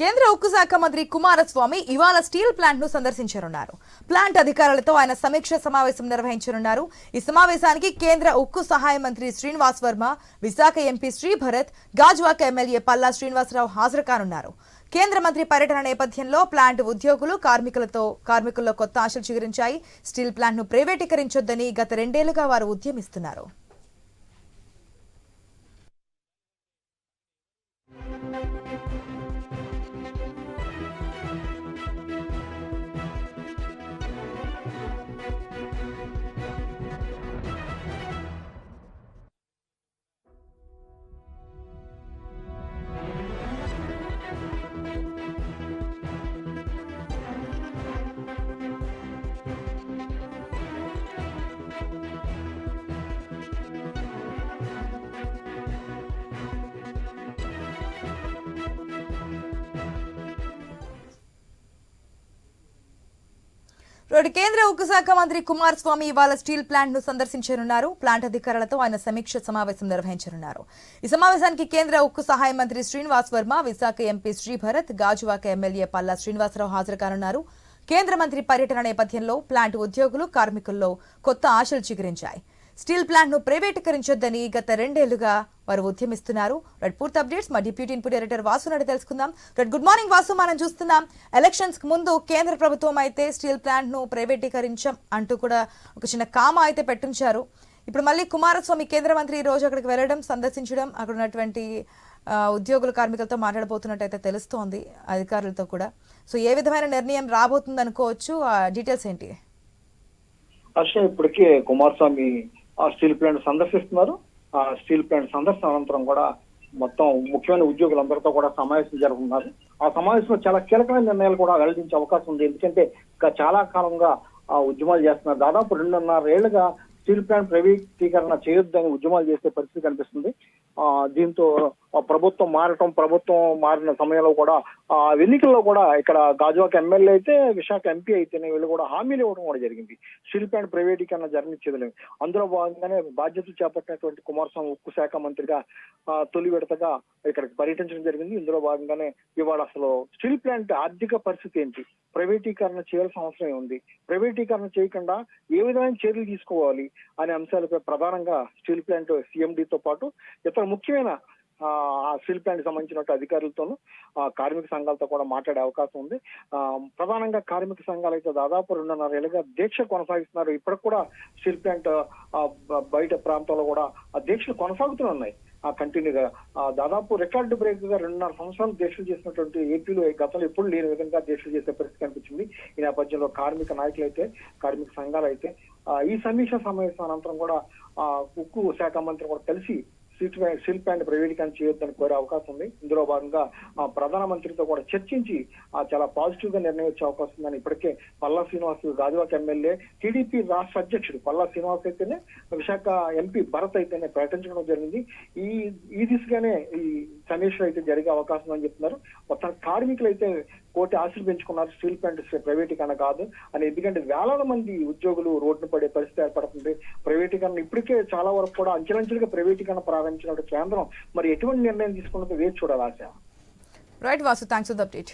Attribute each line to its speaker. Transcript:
Speaker 1: కేంద్ర ఉక్కు శాఖ మంత్రి కుమారస్వామి ఇవాళ స్టీల్ ప్లాంట్ను సందర్శించనున్నారు. ప్లాంట్ అధికారులతో ఆయన సమీక్ష సమావేశం నిర్వహించనున్నారు. ఈ సమావేశానికి కేంద్ర ఉక్కు సహాయ మంత్రి శ్రీనివాస్ వర్మ విశాఖ ఎంపీ శ్రీభరత్ గాజువాక ఎమ్మెల్యే పల్లా శ్రీనివాసరావు హాజరు కానున్నారు. కేంద్ర మంత్రి పర్యటన నేపథ్యంలో ప్లాంట్ ఉద్యోగులు కార్మికులతో కార్మికుల్లో కొత్త ఆశలు చిగురించాయి. స్టీల్ ప్లాంట్ను ప్రైవేటీకరించొద్దని గత రెండేళ్ళుగా వారు ఉద్యమిస్తున్నారు. రోడ్డు కేంద్ర ఉక్కు శాఖ మంత్రి కుమారస్వామి ఇవాళ స్టీల్ ప్లాంట్ను సందర్శించనున్నారు. ప్లాంట్ అధికారులతో ఆయన సమీక్ష సమావేశం నిర్వహించనున్నారు. ఈ సమావేశానికి కేంద్ర ఉక్కు సహాయ మంత్రి శ్రీనివాస్ వర్మ విశాఖ ఎంపీ శ్రీభరత్ గాజువాక ఎమ్మెల్యే పల్లా శ్రీనివాసరావు హాజరు కానున్నారు కేంద్ర మంత్రి పర్యటన నేపథ్యంలో ప్లాంట్ ఉద్యోగులు కార్మికుల్లో కొత్త ఆశలు చిగురించాయి. స్టీల్ ప్లాంట్ను ప్రైవేటీకరించొద్దని గత రెండేళ్ళుగా వారు ఉద్యమిస్తున్నారు. రెడ్ పూర్తి అప్డేట్స్ మా deputy input editor Vasu Naidu తెలుసుకుందాం. రెడ్ గుడ్ మార్నింగ్ వాసు మనం చూస్తున్నాం. ఎలక్షన్స్కు ముందు కేంద్ర ప్రభుత్వం అయితే స్టీల్ ప్లాంట్ను ప్రైవేటీకరించాం అంటూ కూడా ఒక చిన్న కామ అయితే పెట్టించారు. ఇప్పుడు మళ్ళీ కుమారస్వామి కేంద్ర మంత్రి ఈ రోజు అక్కడికి వెళ్ళడం సందర్శించడం అక్కడ ఉన్నటువంటి ఉద్యోగుల ఉద్యోగులు కార్మికులతో మాట్లాడబోతున్నట్టు అయితే తెలుస్తోంది అధికారులతో కూడా. సో ఏ విధమైన నిర్ణయం రాబోతుంది అనుకోవచ్చు ఆ డీటెయిల్స్ ఏంటి?
Speaker 2: హర్ష ఇప్పటికే కుమారస్వామి ఆ స్టీల్ ప్లాంట్ సందర్శిస్తున్నారు. ఆ స్టీల్ ప్లాంట్ సందర్శన అనంతరం కూడా మొత్తం ముఖ్యమైన ఉద్యోగులందరితో కూడా సమావేశం జరుగుతున్నారు. ఆ సమావేశంలో చాలా కీలకమైన నిర్ణయాలు కూడా వెల్లడించే అవకాశం ఉంది. ఎందుకంటే ఇంకా చాలా కాలంగా ఆ ఉద్యమాలు చేస్తున్నారు. దాదాపు రెండున్నర ఏళ్ళుగా స్టీల్ ప్లాంట్ ప్రైవేటీకరణ చేయొద్దని ఉద్యమాలు చేసే పరిస్థితి కనిపిస్తుంది. ఆ దీంతో ప్రభుత్వం మారటం ప్రభుత్వం మారిన సమయంలో కూడా ఆ ఎన్నికల్లో కూడా ఇక్కడ గాజువాక ఎమ్మెల్యే అయితే విశాఖ ఎంపీ అయితేనే వీళ్ళు కూడా హామీలు ఇవ్వడం కూడా జరిగింది. స్టీల్ ప్లాంట్ ప్రైవేటీకరణ జరగనిచ్చేది లేదు అందులో భాగంగానే బాధ్యతలు చేపట్టినటువంటి కుమారస్వామి ఉక్కు శాఖ మంత్రిగా తొలి విడతగా ఇక్కడికి పర్యటించడం జరిగింది. ఇందులో భాగంగానే ఇవాళ అసలు స్టీల్ ప్లాంట్ ఆర్థిక పరిస్థితి ఏంటి? ప్రైవేటీకరణ చేయాల్సిన అవసరం ఉంది ప్రైవేటీకరణ చేయకుండా ఏ విధమైన చర్యలు తీసుకోవాలి అనే అంశాలపై ప్రధానంగా స్టీల్ ప్లాంట్ సిఎండితో పాటు ఇతర ముఖ్యమైన ఆ స్టీల్ ప్లాంట్ సంబంధించిన అధికారులతోనూ ఆ, కార్మిక సంఘాలతో కూడా మాట్లాడే అవకాశం ఉంది. ప్రధానంగా కార్మిక సంఘాలు అయితే దాదాపు రెండున్నర ఏళ్ళుగా దీక్ష కొనసాగిస్తున్నారు. ఇప్పటికి కూడా స్టీల్ ప్లాంట్ బయట ప్రాంతాల్లో కూడా ఆ దీక్షలు కొనసాగుతున్నాయి ఉన్నాయి. ఆ కంటిన్యూగా దాదాపు రికార్డు బ్రేక్గా రెండున్నర సంవత్సరాలు దీక్షలు చేసినటువంటి ఏపీలో గతంలో ఎప్పుడు లేని విధంగా దీక్షలు చేసే పరిస్థితి కనిపించింది. ఈ నేపథ్యంలో కార్మిక నాయకులు అయితే కార్మిక సంఘాలు అయితే ఈ సమీక్ష సమావేశం అనంతరం కూడా ఉక్కు శాఖ మంత్రి కూడా కలిసి శిల్ప ప్లాంట్ అండ్ ప్రైవేటీకరణ చేయొద్దని కోరే అవకాశం ఉంది. ఇందులో భాగంగా ఆ, ప్రధానమంత్రితో కూడా చర్చించి ఆ, చాలా పాజిటివ్గా నిర్ణయం వచ్చే అవకాశం ఉందని ఇప్పటికే పల్లా శ్రీనివాస్ గాజువాక ఎమ్మెల్యే టీడీపీ రాష్ట్ర అధ్యక్షుడు పల్లా శ్రీనివాస్ అయితేనే విశాఖ ఎంపీ భరత్ అయితేనే ప్రకటించడం జరిగింది. ఈ ఈ దిశగానే ఈ సమీక్ష అయితే జరిగే అవకాశం అని చెప్తున్నారు. మొత్తం కార్మికులు అయితే కోటి ఆశలు పెంచుకున్నారు స్టీల్ ప్లాంట్ ప్రైవేటీకరణ కాదు. అని ఎందుకంటే వేలాది మంది ఉద్యోగులు రోడ్డు పడే పరిస్థితి ఏర్పడుతుంది. ప్రైవేటీకరణ ఇప్పటికే చాలా వరకు కూడా అంచెలంచెలుగా ప్రైవేటీకరణ ప్రారంభించిన కేంద్రం మరి ఎటువంటి నిర్ణయం తీసుకున్నదో వేచి చూడాలి ఆశ.
Speaker 1: Right Vasu thanks for the update